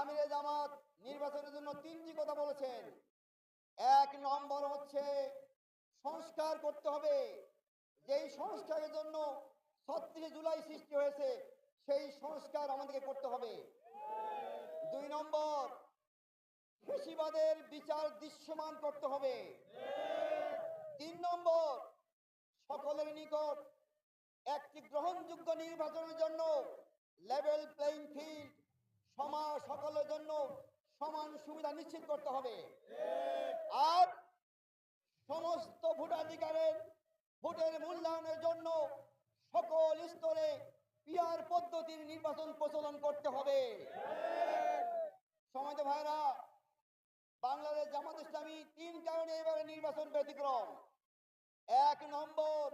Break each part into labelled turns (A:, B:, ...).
A: আমিরে জামাত নির্বাচনের জন্য তিনটি কথা বলেছেন। এক নম্বর হচ্ছে সংস্কার করতে হবে। যেই সংস্কারের জন্য ছত্রিশে জুলাই সৃষ্টি হয়েছে, সেই সংস্কার আমাদেরকে করতে হবে। দুই নম্বর কৃষিবাদের বিচার দৃশ্যমান করতে হবে। তিন নম্বর, সকলের নিকট একটি গ্রহণযোগ্য নির্বাচনের জন্য লেভেল প্লেইং ফিল্ড সমাজ সকলের জন্য সমান সুবিধা নিশ্চিত করতে হবে। আর সমস্ত ভোটাধিকারের ভোটের মূল্যায়নের জন্য সকল স্তরে পিয়ার পদ্ধতির নির্বাচন প্রচলন করতে হবে। সমাজ ভাইরা বাংলাদেশ জামাত ইসলামী তিন কারণে এবারে নির্বাচন ব্যতিক্রম। এক নম্বর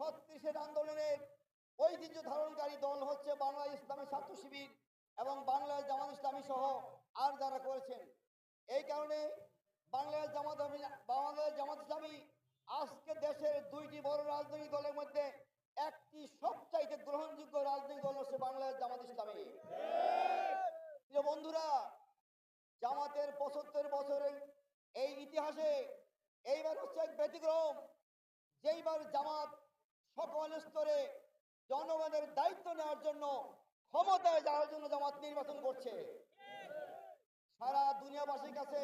A: ছত্রিশের আন্দোলনের ঐতিহ্য ধারণকারী দল হচ্ছে বাংলা ইসলামী ছাত্র শিবির। এবং বাংলাদেশ জামাত ইসলামী সহ আর যারা করেছেন। এই কারণে বাংলাদেশ জামাত বাংলাদেশ জামাত ইসলামী আজকে দেশের দুইটি বড় রাজনৈতিক দলের মধ্যে একটি সবচাইতে গ্রহণযোগ্য রাজনৈতিক দল হচ্ছে বাংলাদেশ জামাত ইসলামী। প্রিয় বন্ধুরা, জামাতের পঁচাত্তর বছরের এই ইতিহাসে এইবার হচ্ছে এক ব্যতিক্রম, যেইবার জামাত সকল স্তরে জনগণের দায়িত্ব নেওয়ার জন্য ক্ষমতায় যাওয়ার জন্য জামাত নির্বাচন করছে। সারা দুনিয়াবাসীর কাছে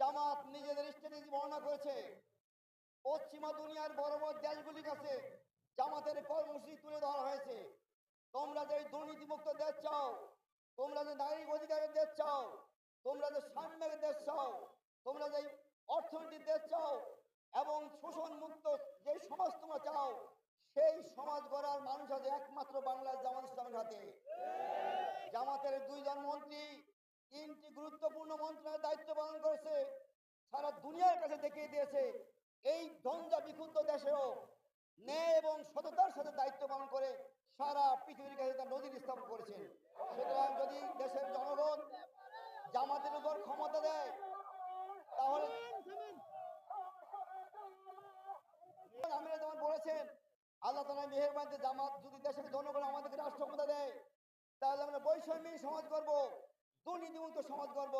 A: জামাত নিজেদের স্ট্র্যাটেজি বর্ণনা করেছে। পশ্চিমা দুনিয়ার বড় বড় দেশগুলির কাছে জামাতের কর্মসূচি তুলে ধরা হয়েছে। তোমরা যে দুর্নীতিমুক্ত দেশ চাও, তোমরা যে নারী অধিকারের দেশ চাও, তোমরা যে সাম্যের দেশ চাও, তোমরা যে অর্থনীতির দেশ চাও এবং শোষণ মুক্ত যে সমাজ তোমরা চাও, সেই আছে একমাত্র বাংলার জামাত ইসলামের হাতে। জামাতের দুইজন মন্ত্রী, তিনটি গুরুত্বপূর্ণ মন্ত্রণালয়ের দায়িত্ব পালন করেছে, সারা দুনিয়ার কাছে দেখিয়ে দিয়েছে। এই ধন্দা বিক্ষুব্ধ দেশেও ন্যায় এবং সততার সাথে দায়িত্ব পালন করে সারা পৃথিবীর কাছে তার নদীর স্থাপন করেছেন। সুতরাং যদি দেশের আল্লাহ তালা মেহরবানিতে জামাত যদি দেশের জনগণ আমাদেরকে রাষ্ট্র ক্ষমতা দেয়, তাহলে আমরা বৈষম্যহীন সমাজ করব দুর্নীতিমুক্ত সমাজ করব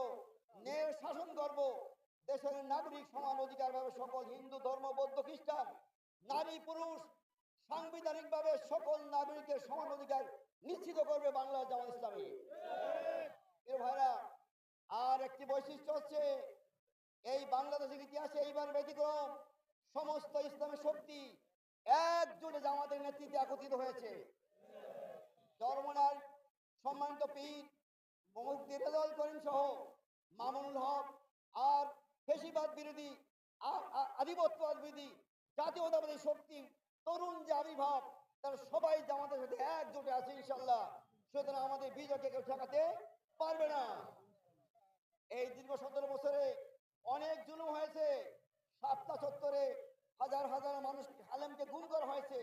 A: ন্যায়ের শাসন করব দেশের নাগরিক সমান অধিকার পাবে সকল হিন্দু ধর্ম, বৌদ্ধ, খ্রিস্টান, নারী, পুরুষ সাংবিধানিক ভাবে সকল নাগরিকের সমান অধিকার নিশ্চিত করবে বাংলা জামাত ইসলামী। প্রিয় ভাইরা, আর একটি বৈশিষ্ট্য হচ্ছে, এই বাংলাদেশের ইতিহাসে এইবার ব্যতিক্রম, সমস্ত ইসলামের শক্তি একজোটে জামাতের নেতৃত্বে একত্রিত হয়েছে। চরমনার সম্মানিত পীর রেজাউল করিম সহ মামুনুল হক আর ফেসিবাদ বিরোধী আধিপত্যবাদ বিরোধী, জাতীয়তাবাদী শক্তি তরুণ যে আবির্ভাব, তারা সবাই জামাতের সাথে একজোটে আছে ইনশাল্লাহ সুতরাং আমাদের বিজয়কে কেউ ঠেকাতে পারবে না। এই দীর্ঘ সতেরো বছরে অনেক জুলুম হয়েছে। সাতটা চত্বরে হাজার হাজার মানুষ আলেমকে গুম করা হয়েছে।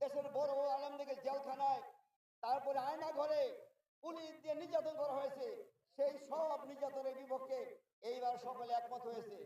A: দেশের বড় বড় আলেমদেরকে জেলখানায়, তারপরে আয়না ঘরে পুলিশ দিয়ে নির্যাতন করা হয়েছে। সেই সব নির্যাতনের বিপক্ষে এইবার সকলে একমত হয়েছে।